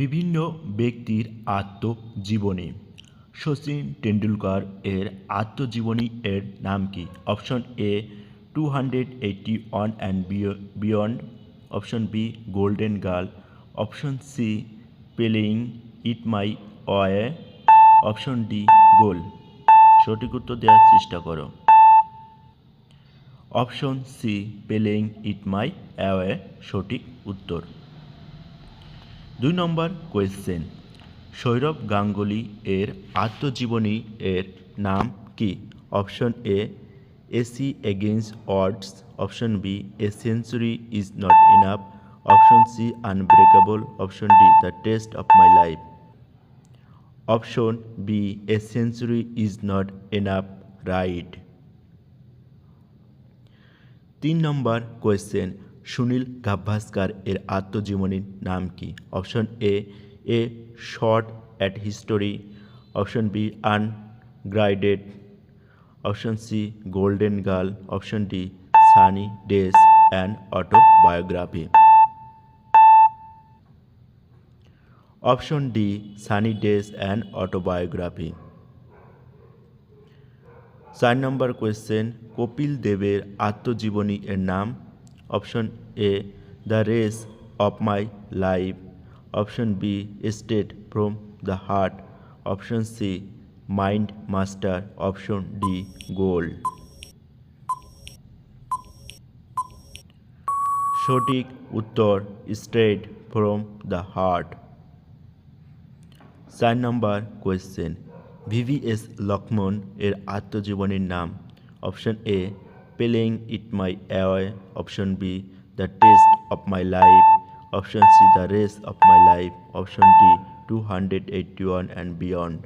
বিভিন্ন ব্যক্তির আত্মজীবনী। শচীন টেন্ডুলকার এর আত্মজীবনী এর নাম কি? Option A two hundred eighty one and beyond option B golden girl option C playing it my way option D goal সঠিক উত্তর দেওয়ার চেষ্টা করো। Option C playing it my away সঠিক উত্তর। দুই নম্বর কোয়েশ্চেন সৌরভ গাঙ্গুলি এর আত্মজীবনী এর নাম কি? Option A ace against odds option B a century is not enough option C unbreakable option D the test of my life option B a century is not enough right তিন নম্বর question Sunil Gavaskar এর আত্মজীবনীর নাম কি? Option A a shot at history option B unguarded option C golden girl option D sunny days and autobiography option D sunny days and autobiography চার নম্বর question Kapil দেবের আত্মজীবনী এর নাম option A the race of my life option B straight from the heart option C mind master option D goal সঠিক উত্তর straight from the heart চার নম্বর question VVS Lakshman এর আত্মজীবনীর নাম। Option A playing it my away option B the test of my life option C the race of my life option D two hundred eighty one and beyond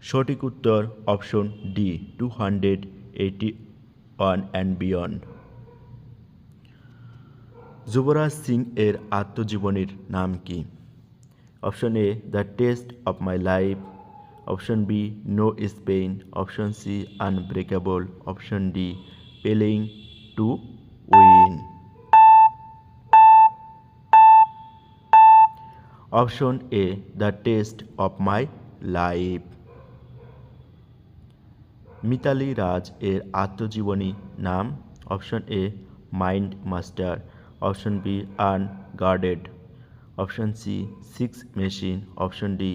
সঠিক উত্তর option D two hundred eighty one and beyond Yuvraj Singh এর আত্মজীবনীর নাম কি? Option A the test of my life option B no spin option C unbreakable option D playing to win option A the test of my life Mithali Raj এর আত্মজীবনী নাম, option A mind master option B unguarded option C six machine option D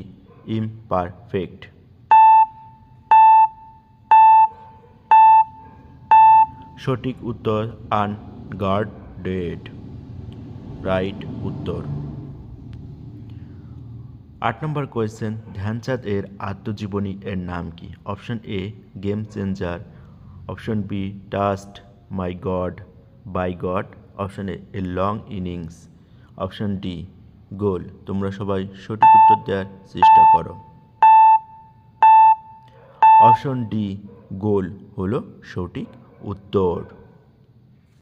imperfect সঠিক উত্তর আনগার্ডেড right উত্তর। আট নম্বর question Dhyanchand এর আত্মজীবনী এর নাম কি? Option A game changer option B trust my god by god option A a long innings option D goal. তোমরা সবাই সঠিক উত্তর দেওয়ার চেষ্টা করো। অপশন ডি গোল হলো সঠিক উত্তর।